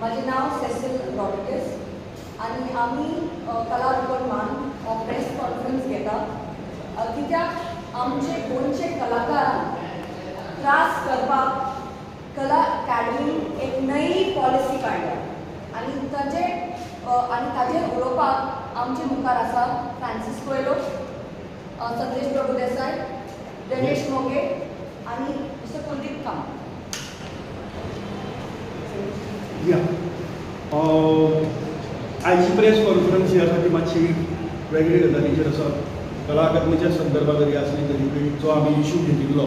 माझे नाव Cecil Rodrigues आणि आम्ही कला मान प्रेस कॉन्फरन्स घेता. कित्याक आमचे गोंयचे कलाकार त्रास करपाक कला अकॅडमी एक नई पॉलिसी काडल्या आनी ताचे आणि आनी ताजेर उलोवपाक आमचे मुखार आसा फ्रांसीस कोयलो अ, संदेश प्रभू देसाय गणेश मोगे आनी मिस्टर कुलदीप कामत. या. आयची प्रेस कॉन्फरन्स यासाठी आसा ती मातशी वेगळी गजालीचेर आसा कला अकादमीच्या संदर्भात जरी आसली तरी जो आमी इश्यू घेतिल्लो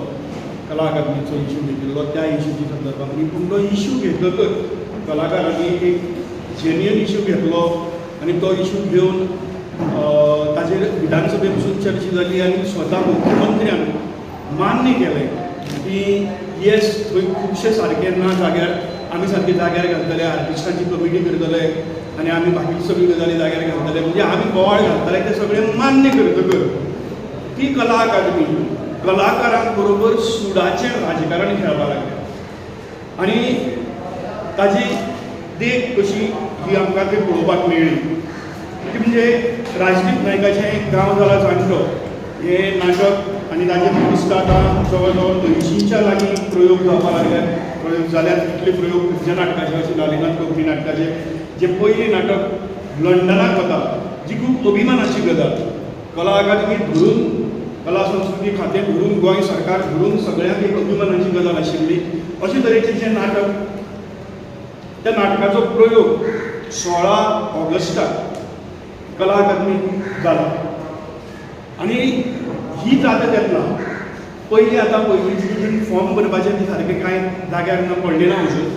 कला अकादमीचो इशू घेतिल्लो त्या इशूच्या संदर्भात न्ही पूण तो इश्यू घेतकच कलाकारांनी एक जेन्युअन इश्यू घेतलो आनी तो इशू घेवन ताचेर विधानसभे पसून चर्चा जाली आनी स्वता मुख्यमंत्र्यान मान्य केलें की येस थंय खुबशे सारकें ना जाग्यार आमी सारखी जाग्यार घालतले आर्टिस्टांची कमिटी करतले आनी आमी बाकी सगळी गजाली जाग्यार घालतले म्हणजे आमी बोवाळ घालतले ते सगळें मान्य करतकच ती कला अकादमी कलाकारांक बरोबर सुडाचें राजकारण खेळपाक लागले. आनी ताजी देख कशी ही आमकां ती पळोवपाक मेळ्ळी ती म्हणजे राजदीप नायकाचें गांव जाला जाणटो हें नाटक आनी ताचे पुस्तकां आतां जवळ जवळ दोनशींच्या लागीं प्रयोग जावपाक लागल्यात प्रयोग जाल्यात तितले प्रयोग खंयच्या नाटकाचे अशें लालिनाथ कोंकणी नाटकाचे जे पयलीं नाटक लंडनाक वता जी खूब अभिमानाची गजाल कला अकादमी धरून कला संस्कृती खातें धरून गोंय सरकार धरून सगळ्यांक एक अभिमानाची गजाल आशिल्ली अशे तरेचें जें नाटक त्या नाटकाचो प्रयोग सोळा ऑगस्टाक कला अकादमी जाला आनी ही जाता तेन्ना पयलीं आतां पयलींची जी फॉर्म भरपाचें बी सारकें कांय जाग्यार ना पडलें ना अजून.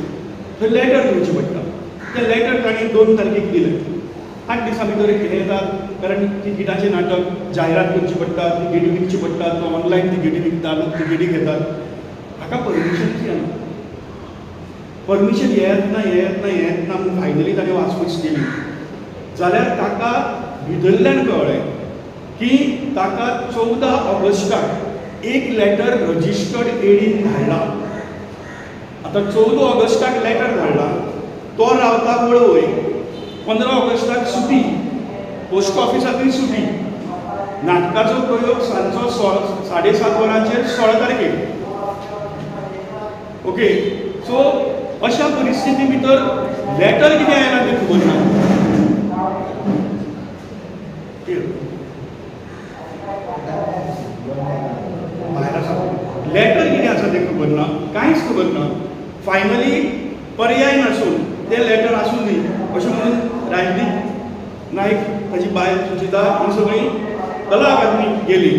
थंय लॅटर दिवचें पडटा तें लॅटर तांणी दोन तारखेक दिलें आठ दिसां भितर कितें येता कारण तिकिटाचें नाटक जायरात करची पडटा तिकेटी विकची पडटा तो ऑनलायन तिकेटी विकतात तिकेटी घेतात. हाका परमिशन येना परमिशन येत ना येत ना हे ना म्हूण फायनली ताणें वासपूस केली. जाल्यार ताका भितरल्यान कळ्ळें की ताका चवदा ऑगस्टाक एक लेटर रजिस्टर्ड एडीन धाडला आतां चवदा ऑगस्टाक लेटर धाडला तो रावता वळवय पंदरा ऑगस्टाक सुटी. पोस्ट ऑफिसांतूय सुटी. नाटकाचो प्रयोग सांजचो सोळ साडे सात वरांचेर सोळा तारखेक ओके सो अशा परिस्थिती भितर लेटर कितें आयलां तें खबर ना भायर आसा लेटर कितें आसा तें खबर ना कांयच खबर ना फायनली पर्याय नासून तें लेटर आसूं दी. अशें म्हणून राजदीप नायक ताची बायल सुचिता ही सगळीं कला अकादमीक गेली.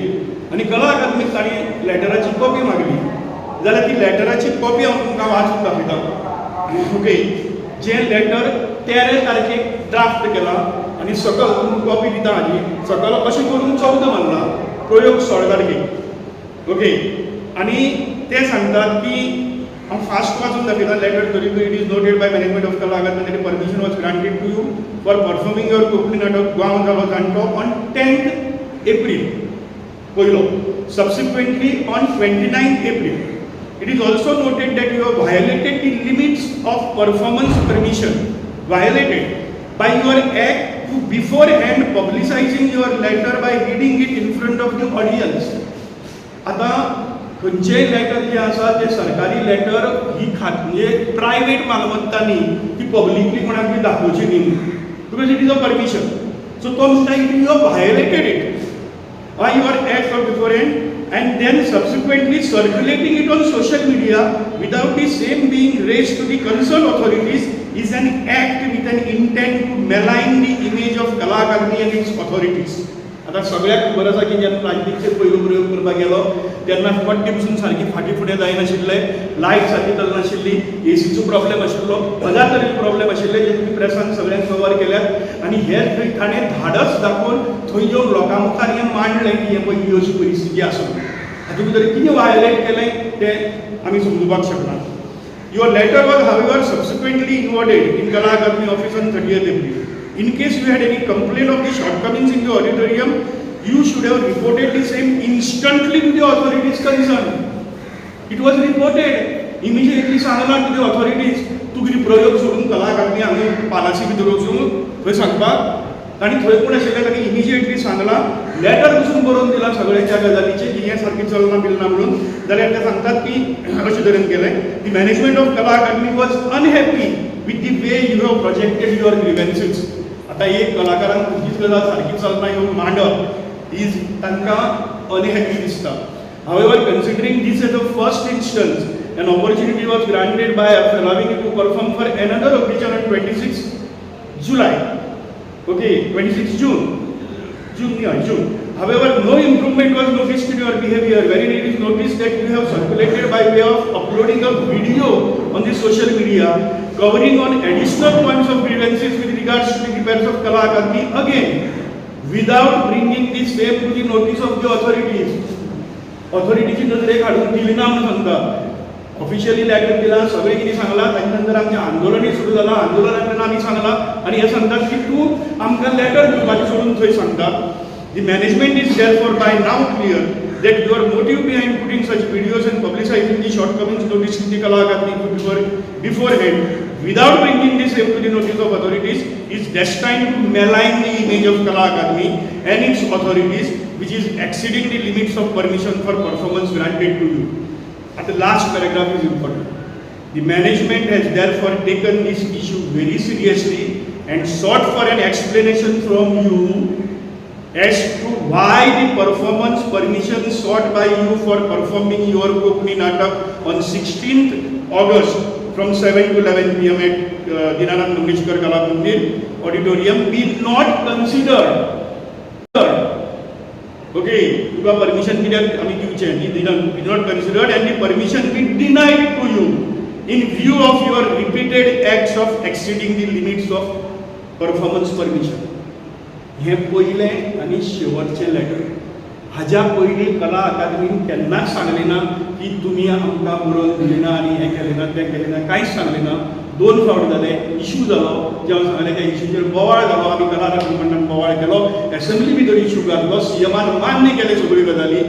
आनी कला अकादमीक तांणी लेटराची कॉपी मागली. जाल्यार ती लेटराची कॉपी हांव तुमकां वाचून दाखयता ओके जें लेटर तेरा तारखेक ड्राफ्ट केला आनी सकल कॉपी दिता हाजी सकल अशें करून चवदा मारला? प्रयोग सोळा तारखेक ओके आनी ते सांगतात की हांव फास्ट वाचून दाखयता लेटर तरी it is noted by management of Kala Academy ताचे permission was granted to you for performing your Konkani नाटक गोंयांत जालो जाणटो ऑन टेन्थ एप्रील पयलो subsequently on twenty ninth April it is also noted that you have violated the limits of performance permission violated by your act to beforehand publicising your letter by reading it in front of the audience आतां खंयचेय latter जे आसा ते सरकारी latter ही खात म्हणजे मालमत्ता मालमत्तांनी ती पब्लिकली कोणाक दाखोवची न्ही because it is a permission so तो म्हणटा it you violated it I you act of different and then subsequently circulating it on social media without the same being raised to the concerned authorities is an act with an intent to malign the image of Kala Academy its authorities आता सगळ्याक खबर आसा की जेन्ना राजदीपचेर पयलो प्रयोग करपाक गेलो तेन्ना पट्टी पसून सारकी फाटी फुडें जायनाशिल्ले लायट सारकी चलनाशिल्ली एसीचो प्रॉब्लेम आशिल्लो हजार तरेचे प्रॉब्लेम आशिल्ले जे तुमी प्रेसान सगळ्यांक कवर केल्यात. आनी हे थंय ताणें धाडस दाखोवन थंय येवन लोकां मुखार हें मांडलें की हें पळय ही अशी परिस्थिती आसा हातूंत भितर कितें वायलेट केलें तें आमी समजुपाक शकना your letter was however subsequently subsequently inwarded in Kala Akademi office on 30th April. In case you had any complaint of the shortcomings in the auditorium, you should have reported the same instantly to the authorities concerned. It was reported. Immediately सांगला the authorities. तू किती प्रयोग सोडून कलाकारांनी आम्ही पानाची पालासी भितर वचून थंय सांगपाक आणि थंय कोण आशिल्ले ताणी इमिजिएटली सांगला लॅटर बसून बरोवन दिला सगळ्याच्या गजालीचे की हे सारखे चलना बिलना म्हणून जाल्यार ते सांगतात की अशे तरेन केलें the management of Kala Academy was unhappy with the way you have projected your grievances आता एक कलाकारांक खंयचीच गजाल सारकी चलपाक येवन मांडप ही तांकां अनहॅपी दिसता. However considering this as a first instance an opportunity was granted by allowing to perform for another occasion on twenty six July okay twenty six June June न्ही हय June however no improvement was notice to your behaviour very it is notice that you have circulated by way of uploading a video on the social media covering on additional points of grievances with regards to the repairs of Kalakanti, again, without bringing this same to the notice of the authorities, ऑथॉरिटीची नजर एक हाडून दिली ना म्हणून सांगता officially latter दिला सगळे किती सांगला ताजे नंतर आमचे आंदोलनही सुरू झाला आंदोलनाकडे आम्ही सांगला आणि हे सांगतात की तू आमकां लॅटर दिवपाचें सोडून थंय सांगता the management is therefore by now clear that your motive behind putting such videos and publicising the shortcomings notice in the कलाकांनी before before had without bringing this same to the notice of authorities is destined to malign the image of Kala Akademi and its authorities which is exceeding the limits of permission for performance granted to you. And the last paragraph is important. The management has therefore taken this issue very seriously and sought for an explanation from you as to why the performance permission sought by you for performing your Kokni Natak on 16th August from 7 to 11 pm at uh, Dinanath Mangeshkar Kala Mandir auditorium be not considered. Okay, you तुका permission कित्याक आमी दिवचें ही be not considered and the permission be denied to you in view of your repeated acts of exceeding the limits of performance permission. हे पहिले आणि शेवटचे letter हाज्या पयलीं कला अकादमीन केन्नाच सांगलें ना की तुमी आमकां बरोवन दिलें ना आनी हें केलें ना तें केलें ना कांयच सांगलें ना. दोन फावट जाले इशू जालो जेव्हा सांगलें त्या इशूचेर बोवाळ जालो आमी कला मंडळान बोवाळ केलो. एसेंब्ली भितर इशू घातलो सीएमान मान्य केले सगळ्यो गजाली.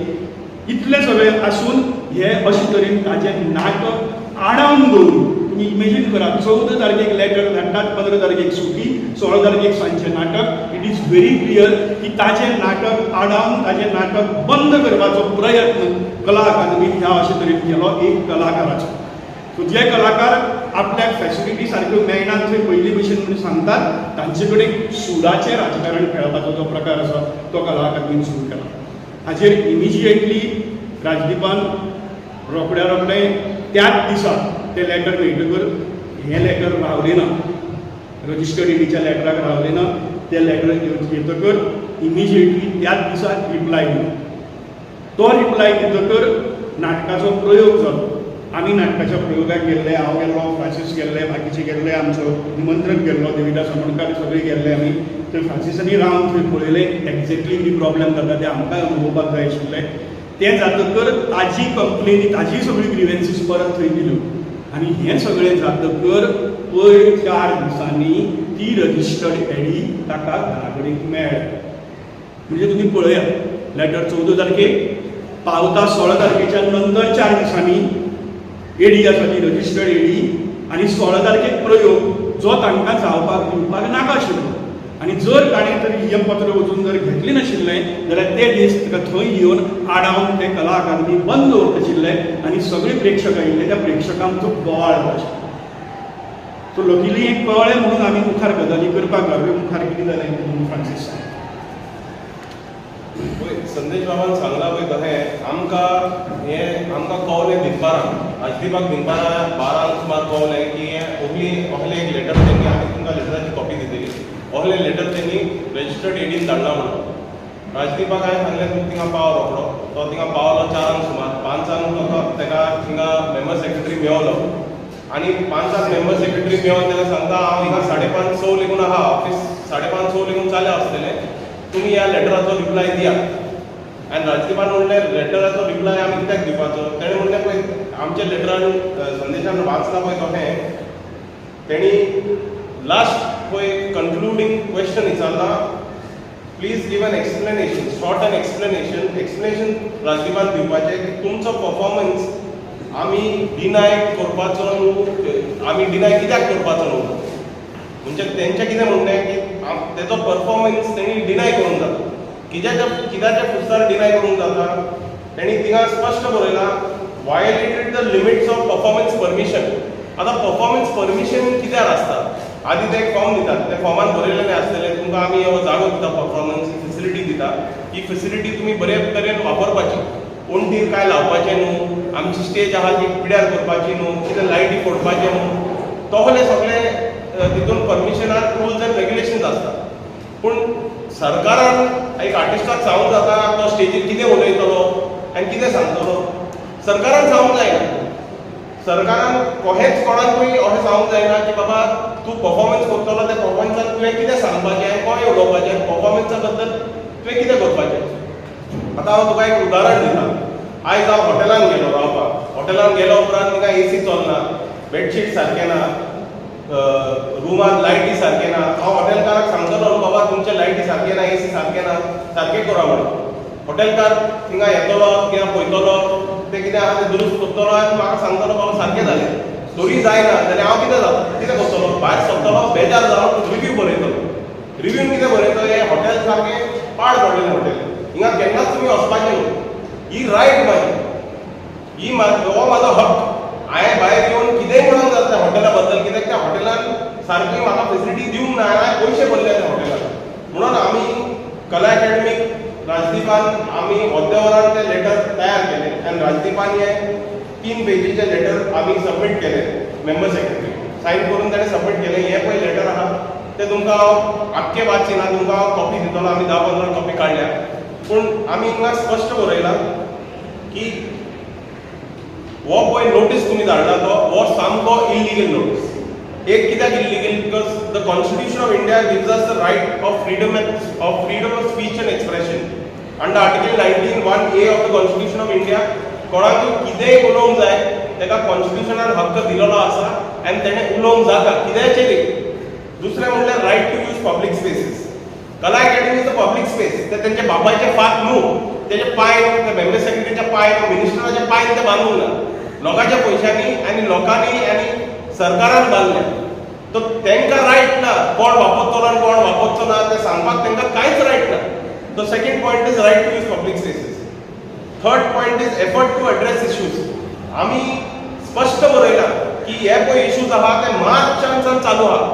इतलें सगळें आसून हे अशे तरेन ताजें नाटक आडावन दवरून इमेजीन करा. चवदा तारखेक लेटर धाडटात पंदरा तारखेक सुटी सोळा तारखेक सांजचें नाटक. इट इज व्हेरी क्लियर की ताजें नाटक आडावन ताजें नाटक बंद करपाचो प्रयत्न कला अकादमीन ह्या अशे तरेन केलो एक कलाकाराचो. सो जे कलाकार आपल्याक फॅसिलिटी सारक्यो मेळनात थंय पयलीं भशेन म्हणून सांगतात तांचे कडेन सुडाचें राजकारण खेळपाचो जो प्रकार आसा तो कला अकादमीन सुरू केला. हाजेर इमिजिएटली राजदीपान रोखड्या रोखडे त्याच दिसा तें लेटर मेळटकर हें लेटर रावलें ना. रजिस्टर्ड एडीच्या लेटराक रावलें ना. तें लेटर येतकच इमिजिएटली त्याच दिसा रिप्लाय दिलो तो रिप्लाय दितकर नाटकाचो प्रयोग जालो आमी नाटकाच्या प्रयोगाक गेल्ले हांव गेल्लो फ्रांसीस गेल्ले बाकीचे गेल्ले आमचो निमंत्रण केल्लो देविदास आमोणकार सगळे गेल्ले आमी थंय फ्रांसिसांनी रावन थंय पळयलें एक्झॅक्टली कितें प्रॉब्लेम जाता ते आमकांय अनुभवपाक जाय आशिल्लें तें जातकर ताजी कंप्लेनी ताजी सगळी ग्रिवेन्सीस परत थंय दिल्यो आनी हें सगळें जातकर पयर चार दिसांनी ती रजिस्टर्ड एडी ताका घरा कडेन मेळ्ळ्या म्हणजे तुमी पळयात लेटर चवदा तारखेक पावता सोळा तारखेच्या नंतर चार दिसांनी एडी आसा ती रजिस्टर्ड एडी आनी सोळा तारखेक प्रयोग जो तांकां जावपाक दिवपाक नाका आशिल्लो आनी जर ताणें तरी हें पत्र वचून जर घेतलें नाशिल्लें जाल्यार ते दीस तुका थंय येवन आडावन तें कला अकादमी बंद दवरप आशिल्लें आनी सगळीं प्रेक्षक आयिल्ले त्या प्रेक्षकांक बोवाळ जाता सो लकिली एक कळ्ळें म्हणून आमी मुखार गजाली करपाक लागले मुखार कितें जालें म्हणून फ्रांसीस पळय, संदेश बाबान सांगला पळय तशें आमकां हें आमकां कळलें दिनपारां राजदीपाक दिनपारां बारांक सुमार कळलें की हें ओगली असलें एक लेटर तेंगे आमी तुमकां लेटराची कॉपी लेटर तेणी रजिस्टर्ड एडीन धाडला म्हणून. राजदीपाक हांवें सांगलें तूं थिंगा पाव रोखडो तो थिंगा पावलो चारांक सुमार पांचांक तो तेका थिंगा मेंबर सेक्रेटरी मेवलो आनी पांचांक मेंबर सेक्रेटरी मेवन तेका सांगता हांव हिंगा साडे पांच स लेगून आहा ऑफीस साडे पांच स लेगून चाले आसतलें तुमी ह्या लेटराचो रिप्लाय दिया. आनी राजदीपान म्हणलें लेटराचो रिप्लाय आमी कित्याक दिवपाचो तेणें म्हणलें पळय आमच्या लेटरान संदेशान वाचला पळय तशें तेणी लास्ट पळय कंक्लूडिंग क्वेश्चन विचारला please give an explanation short an explanation explanation राजीवान दिवपाचें की तुमचो परफॉर्मन्स आमी डिनाय करपाचो न्हू आमी डिनाय कित्याक करपाचो न्हू म्हणजे तेंचें कितें म्हणणें की आम- तेजो परफॉर्मन्स तेणी डिनाय करूंक जाता. कित्याच्या कित्याच्या पुस्तार डिनाय करूंक जाता? तेणी थिंगा स्पश्ट बरयलां violated the limits of performance permission आतां परफॉर्मन्स परमिशन कित्याक आसता आदी ते एक फॉर्म दितात. त्या फॉर्मान बरयलेलें आसतलें तुमकां आमी हो जागो दिता परफॉर्मन्स फेसिलिटी दिता. ही फेसिलिटी तुमी बरे तरेन वापरपाची. ओणटीर काय लावपाचें न्हू? आमची स्टेज आहा ती पिड्यार करपाची न्हू? कितें लायटी फोडपाचें न्हू? तोहले सगळे तितून परमिशनार रुल्स एंड रेग्युलेशन्स आसता पूण सरकारान एक आर्टिस्टाक सांगूंक जाता तो स्टेजीर कितें उलयतलो आनी कितें सांगतलो. सरकारान सांगूंक जायना. सरकारान कोहेच कोणाकूय अशें सांगूंक जायना की बाबा तूं परफॉर्मन्स करतलो त्या परफॉर्मन्साक तुवें कितें सांगपाचें कोण उलोवपाचें परफॉर्मन्सा बद्दल तुवें कितें करपाचें आतां हांव तुका एक उदाहरण दिता. आयज हांव हॉटेलान गेलो रावपाक हॉटेलान गेलो उपरांत तिका एसी चलना बेडशीट सारकें ना रुमांत लायटी सारकें ना. हांव हॉटेलकाराक सांगतलो बाबा तुमचे लायटी सारकें ना एसी सारकें ना सारकें करा म्हणून. हॉटेलकार थिंगा येतलो किंवा पळयतलो ते कितें आहा ते दुरुस्त करतलो आनी म्हाका सांगतलो बाबा सारकें जालें तोरी जायना जाल्यार हांव कितें जाता कितें करतलो भायर सरतलो बेजार जावन रिव्यू बरयतलो रिव्यून कितें बरयतलो हें हॉटेल सारकें पाड पडलेलें हॉटेल हिंगा केन्नाच तुमी वचपाचें न्हू ही रायट म्हाजी ही हो म्हाजो हक हांवें भायर येवन कितेंय म्हणून जाता त्या हॉटेला बद्दल कित्याक त्या हॉटेलान सारकी म्हाका फेसिलिटी दिवंक ना हांवें पयशे भरले त्या हॉटेलान म्हणून आमी कला अकॅडमीक राजदीपान आमी होद्देवरान तें लेटर तयार केलें. आनी राजदीपान हें तीन पेजीचे लेटर आमी सबमिट केले मेंबर सेक्रेटरी सायन करून ताणें सबमिट केलें हे पळय लेटर आहा. तें तुमकां हांव वाचची ना तुमकां कॉपी दितलो आमी धा पंदरा कॉपी काडल्या पूण आमी हिंगा स्पश्ट बरयलां की हो पळय नोटीस तुमी धाडला तो हो सामको इलिगल नोटीस एक कित्याक illegal because the constitution of India gives us the right of freedom of freedom of speech and expression under article nineteen one A of the constitution of India कोणाकूय कितेंय उलोवंक जाय ताका कॉन्स्टिट्यूशनान हक्क दिलेलो आसा आनी तेणें उलोवंक जाता कित्याचेर दुसरें म्हणल्यार right to use public spaces Kala Academy is a public space ते तेंचे बापायचे फात न्हू तेजे पांय ते मेंबर सेक्रेटरीच्या पांय मिनिस्टराचे पांय ते बांदूंक ना लोकांच्या पयशांनी आनी लोकांनी आनी सरकारान बांदले तो तांकां रायट ना कोण वापरतलो आनी कोण वापरचो ना तें सांगपाक तांकां कांयच रायट ना तो second point is right to use public spaces third point is effort to address issues आमी स्पश्ट बरयला की हे पळय इश्यूज आहा ते मार्चांसान चालू आहा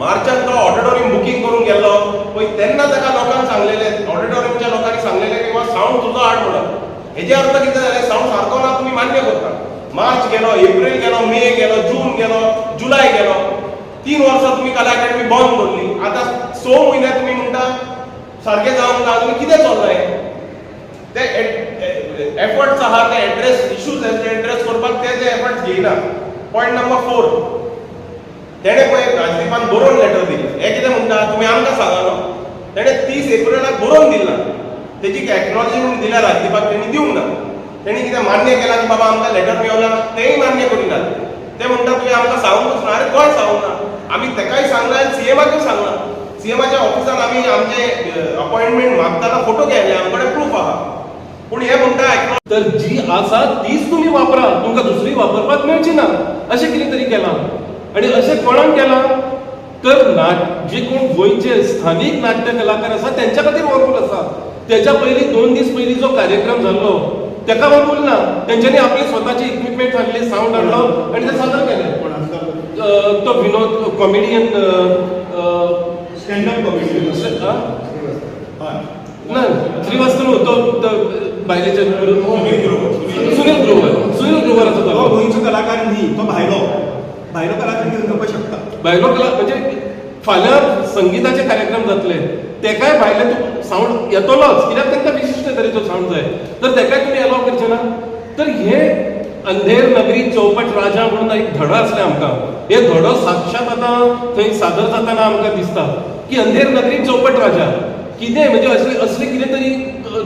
मार्चान तो ऑडिटोरियम बुकींग करून गेल्लो पळय तेन्ना ताका लोकांक सांगलेलें ऑडिटोरियमच्या लोकांनी सांगलेलें की साऊंड सावंड आठ हाड म्हणून हेजे अर्थ कितें जालें सावंड सारको ना तुमी मान्य करता. मार्च गेलो एप्रील गेलो मे गेलो जून गेलो जुलाय गेलो. तीन वर्सां तुमी कला अकॅडमी बंद दवरली आतां स म्हयने तुमी म्हणटा सारकें जावंक ना तुमी कितें चल्लें ते एफर्ट्स e- आहा ते एड्रेस इश्यूज एड्रेस करपाक ते ते एफर्ट्स घेयना पॉयंट नंबर फोर तेणे पळय राजदीपान बरोवन लेटर दिलें. हे कितें म्हणटा तुमी आमकां सांगलो तेणे तीस एप्रिलाक बरोवन दिला. तेजी एक्नॉलेजमेंट दिल्या राजदीपाक तेणी दिवंक ना. तेणी कितें मान्य केलां की बाबा आमकां लेटर मेवला तेंय मान्य करिनात ते म्हणटा तुवें आमकां सांगूंकच ना. अरे गोंय सांगूंक ना आमी तेकाय सांगला आनी सीएमाकूय सांगला सीएमाच्या ऑफिसान आमी आमचे अपॉइंटमेंट मागताना फोटो घेतले आमचे कडेन प्रूफ आहा. पूण हे म्हणटा acknowledge तर जी आसा तीच तुम्ही वापरा. तुमकां दुसरी वापरपाक मेळची ना. अशें कितें तरी केलां. आनी अशें कोणाक केलां तर नाट जे कोण गोंयचे स्थानीक नाट्य कलाकार आसा तेंच्या खातीर हो रूल आसा. तेच्या पयलीं दोन दीस पयलीं जो कार्यक्रम जाल्लो तेका हो रूल ना. तेंच्यांनी आपली स्वताची इक्विपमेंट हाडली सावंड हाडलो आनी ते सादर केलें. तो विनोद कॉमेडियन स्टँडअप कॉमेडी हय ना श्रीवास्तव बायलेचे सुनील ग्रोवर. सुनील ग्रोवर. सुनील ग्रोवराचो तो तो गोंयचो कलाकार न्ही तो भायलो. भायलो कलाकार कितें करपाक शकता. भायलो कला म्हणजे फाल्यां संगीताचे कार्यक्रम जातले. तेकाय भायले तूं सावंड येतलोच. कित्याक तांकां विशिश्ट तरेचो सावंड जाय तर तेकाय तुमी अलाव करचे ना तर हे अंधेर नगरी चौपट राजा म्हणून एक धडो आसले आमकां. हे धडो साक्षात आतां थंय सादर जाताना आमकां दिसता की अंधेर नगरी चौपट राजा. कितें म्हणजे असले असले कितें तरी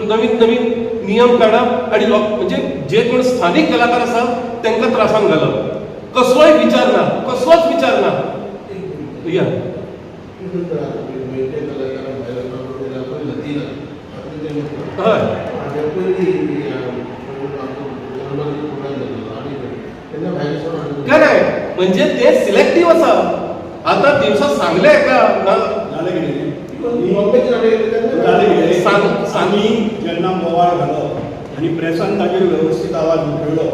नवीन नवीन नियम काडप आणि म्हणजे जे कोण स्थानीक कलाकार आसा त्यांना त्रासांक घालप कसलोय विचार ना कसलोच विचार ना. या. हय. खरंय. म्हणजे ते सिलेक्टिव्ह असा आता दिवसा सांगले का? आम्ही जेन्ना बोवाळ घालो आणि प्रेसान ताजेर व्यवस्थीत आवाज उठयलो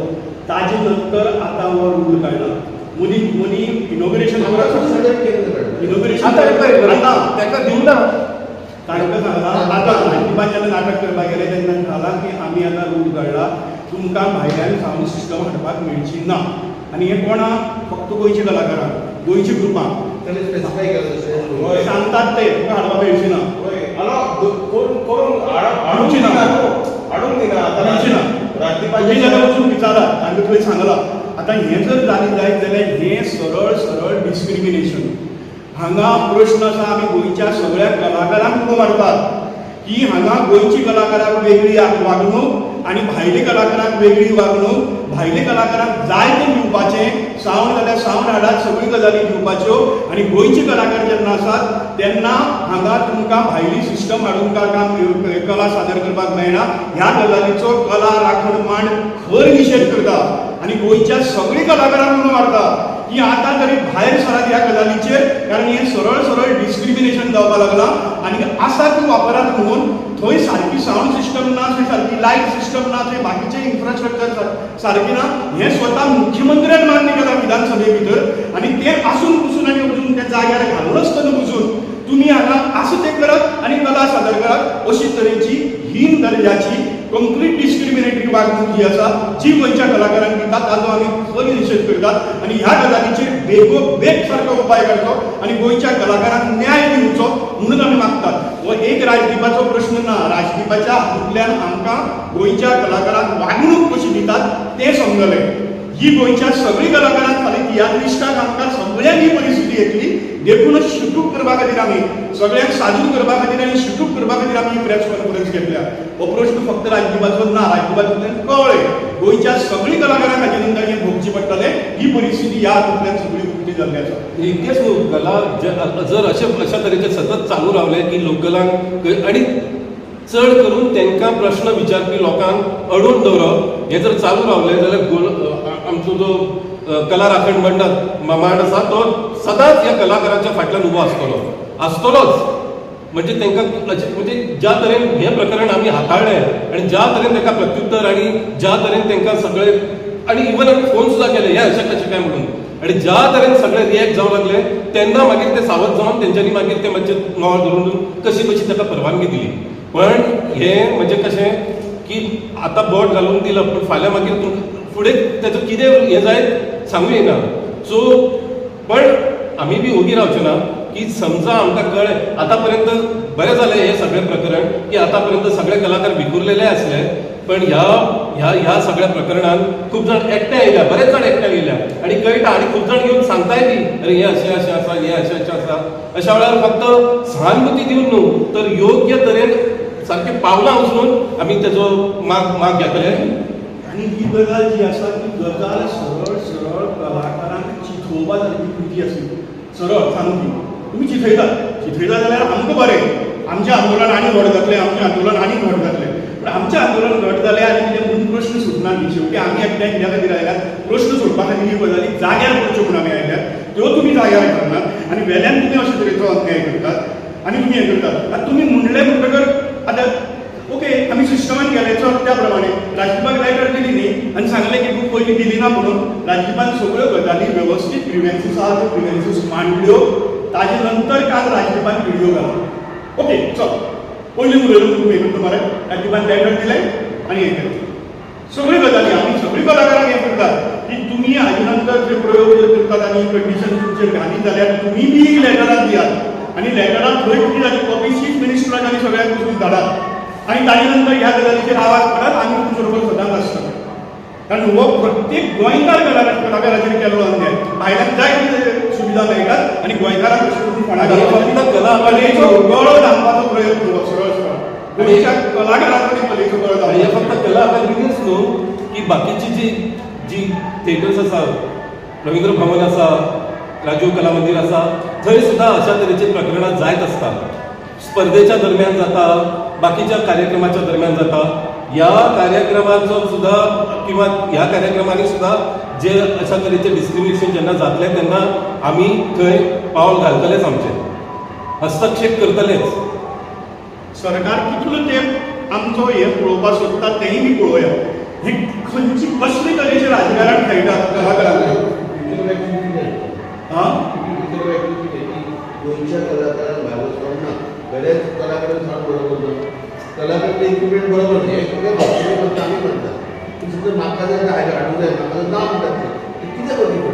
ताजे नंतर आतां हो रूल काडला मुनी मुनी इनॉग्रेशन इनॉग्रेशन ताका दिवना तांकां सांगला आतां हायकोर्टान जेन्ना नाटक करपाक गेले तेन्ना सांगला की आमी आतां रूल काडला तुमकां भायल्यान सावंड सिस्टम हाडपाक मेळची ना आनी हें? कोणाक फक्त गोंयचे कलाकारांक होय. सांगतात ते. तुका हाडपाक मेळची ना. होय. आलो, दु- कोण- कोण हाड- हाडून हाडूची ना. दिना न्हू. हाडून दिना आता मेळची ना. राजदीपाची तुम्ही जाल्यार वचून विचारा. सांगला आतां हें जर जालें जायत जाल्यार हें सरळ सरळ डिस्क्रिमिनेशन हांगा प्रश्न आसा आमी गोंयच्या सगळ्या कलाकारांक उडो मारतात की हांगा गोंयची कलाकारांक वेगळी वागणूक आनी भायले कलाकारांक वेगळी वागणूक भायले कलाकारांक जाय तें दिवपाचें सावन जाल्यार सावंड हाडात सगळ्यो गजाली घेवपाच्यो आनी गोंयचे कलाकार जेन्ना आसात तेन्ना हांगा तुमकां भायली सिस्टम हाडून काम कला सादर करपाक मेळना. ह्या गजालीचो कला राखण मांड खर निशेध करता आनी गोंयच्या सगळीं कलाकारांक म्हणून मारता की आतां तरी भायर सरात ह्या गजालीचेर कारण हें सरळ सरळ डिस्क्रिमिनेशन जावपाक लागलां. आनी आसा तूं वापरात म्हणून थंय सारकी सावंड सिस्टम ना थंय सारकी लायट सिस्टम ना थंय बाकीचे इन्फ्रास्ट्रक्चर सारकी ना हें स्वता मुख्यमंत्र्यान मान्य केला विधानसभे भितर आनी तें आसून पुसून आणि अजून त्या जाग्यार घालून आसतना पुसून तुम्ही हांगा असं तें करात आनी कला सादर करात अशी तरेची हीन दर्जाची कंप्लीट डिस्क्रिमिनेटरी वागणूक जी आसा जी गोंयच्या कलाकारांक दितात ताजो आमी खर निशेध करतात आनी ह्या गजालीचेर बेगोबेग सारको उपाय काडचो आनी गोंयच्या कलाकारांक न्याय दिवचो म्हणून आमी मागतात हो एक राजदीपाचो प्रश्न ना राजदीपाच्या हातूंतल्यान आमकां गोंयच्या कलाकारांक वागणूक कशी दितात तें समजलें ही गोंयच्या सगळी कलाकारांक फाल्यां तियात्रिस्टांक आमकां सगळ्यांक ही परिस्थिती येतली देखूनच शुटूक करपा खातीर आमी सगळ्यांक साजूर करपा खातीर आनी शिटूक करपा खातीर आमी प्रेस कॉन्फरन्स घेतल्या. हो प्रश्न फक्त राजदीपाचो ना राजदीपाचो कळ्ळें गोंयच्या सगळीं कलाकारांक हाचे नंतर हें भोगचें पडटलें ही परिस्थिती ह्या हातूंतल्यान सगळी उक्ती जाल्ली आसा इतकेच न्हू कला जर अशे अशा तरेचे सतत चालू रावले की लोककलांक आनी चड करून तांकां प्रश्न विचारपी लोकांक अडून दवरप हें जर चालू रावलें जाल्यार आमचो जो कला राखण मंडळ मा- मांड आसा तो सदांच ह्या कलाकारांच्या फाटल्यान उबो आसतलो आसतलोच म्हणजे त्यांना म्हणजे ज्या तरेन हें प्रकरण आमी हाताळले आनी ज्या तरेन त्यांना प्रत्युत्तर आनी ज्या तरेन त्यांना सगळे आनी इवन आम्ही फोन सुद्दां केले हें अशें कशें काय म्हणून? आनी ज्या तरेन सगळे रिएक्ट जावंक लागले तेन्ना मागीर ते सावध जावन तेंच्यांनी मागीर ते मातशें नॉर धरून कशी कशी ताका परवानगी दिली. पण हें म्हणजे कशें की आतां बोट घालून दिलं पूण फाल्यां मागीर तुमकां फुडें तेचो कितें हें जायत सांगूं येना सो पण आमी बी ओगी रावचे ना की समजा आमकां कळ्ळें आतां पर्यंत बरें जालें हें सगळें प्रकरण की आतां पर्यंत सगळे कलाकार विखुरलेले आसले पण ह्या ह्या ह्या सगळ्या प्रकरणान खूब जाण एकठांय येयल्या बरेच जाण एकठांय येयल्या आनी कळटा आनी खूब जाण येऊन सांगताय बी अरे हें अशें अशें आसा हें अशें अशें आसा अशा वेळार फक्त सहानुभूती दिवन न्हू तर योग्य तरेन सारकें पावलां उचलून आमी तेजो माग माग घेतले आनी ही गजाल जी आसा ती गजाल सरळ सरळ कलाकारांक चिथोवपा सारकी कृती आसली सरळ सामकी तुमी चिथयतात चिथयता जाल्यार आमकां बरें आमचें आंदोलन आनी व्हड जातलें आमचें आंदोलन आनी व्हड जातलें पूण आमचें आंदोलन घट जालें आनी कितें म्हणून प्रश्न सुटना न्ही. शेवटी आमी एकट्याक कित्या खातीर आयल्यात प्रश्न सोडपा खातीर ही गजाली जाग्यार करच्यो म्हणून आमी आयल्यात त्यो तुमी जाग्यार करनात आनी वेल्यान तुमी अशे तरेचो अन्याय करतात. आनी तुमी हें करतात. आतां तुमी म्हणलें म्हणटकर आतां ओके आमी सिस्टमान गेले चल त्या प्रमाणे राजदीपाक लेटर दिली न्ही आणि सांगलें की तूं पयलीं दिली ना म्हणून. राजदीपान सगळ्यो गजाली वेवस्थीत ग्रिव्हन्सीस आहा त्यो ग्रिव्हन्सीस मांडल्यो ताजे नंतर काल राजदीपान व्हिडिओ घालो ओके चल. पयलीं उलयलो तूं हें मरे राजदीपान लेटर दिलें आनी हें केलें सगळी गजाली आमी सगळी कलाकारांक हें करतात. की तुमी हाजे नंतर जे प्रयोग जे करतात आनी कंडिशन तुमचेर घाली जाल्यार तुमी बी लेटरां दियात आनी लेटरां थंय कितें जाली कॉपी चीफ मिनिस्टराक आनी सगळ्यांक वचून धाडात आनी ताजे नंतर ह्या गजालीचेर आवाज काडात आमी तुमचे बरोबर सदांच आसता कारण हो प्रत्येक गोंयकार कलाकार कलाकाराचेर केल्लो अन्याय भायल्यान जाय तितले सुविधा मेळटात आनी गोंयकारांक कशें करून कला- कलेचो गळो धांपपाचो प्रयत्न करप सरळ सरळ. गोंयच्या कलाकारांनी कलेचो गळो आणि हे धांपपाचो फक्त कला अकादमीच न्हू की बाकीची जी जी थिएटर्स आसा रवींद्र भवन आसा राजीव कला मंदिर आसा थंय सुद्दां अशा तरेची प्रकरणां जायत आसता स्पर्धेच्या दरम्यान जाता बाकीच्या कार्यक्रमाच्या दरम्यान जाता ह्या कार्यक्रमाचो सुद्धा किंवा ह्या कार्यक्रमांनी सुद्धा जे अशा तरेचे डिस्क्रिमिनेशन जेन्ना जातले तेन्ना आमी थंय पावल घालतलेच आमचे. हस्तक्षेप करतलेच. सरकार कितलो तेंप आमचो हे पळोवपाक सोदता तेंय बी पळोवया हे खंयची कसले तरेचे राजकारण खेळटा कलाकारांक हां? गोंयच्या कलाकारांक भायर वचपाक ना बऱ्याच कलाकारांना बरोबर कलाकार इक्विपमेंट बरोबर नाही आम्ही म्हणतात. तुमचं जर नाका जर आठवत आहे नाका नाव म्हणतात ते किती पडे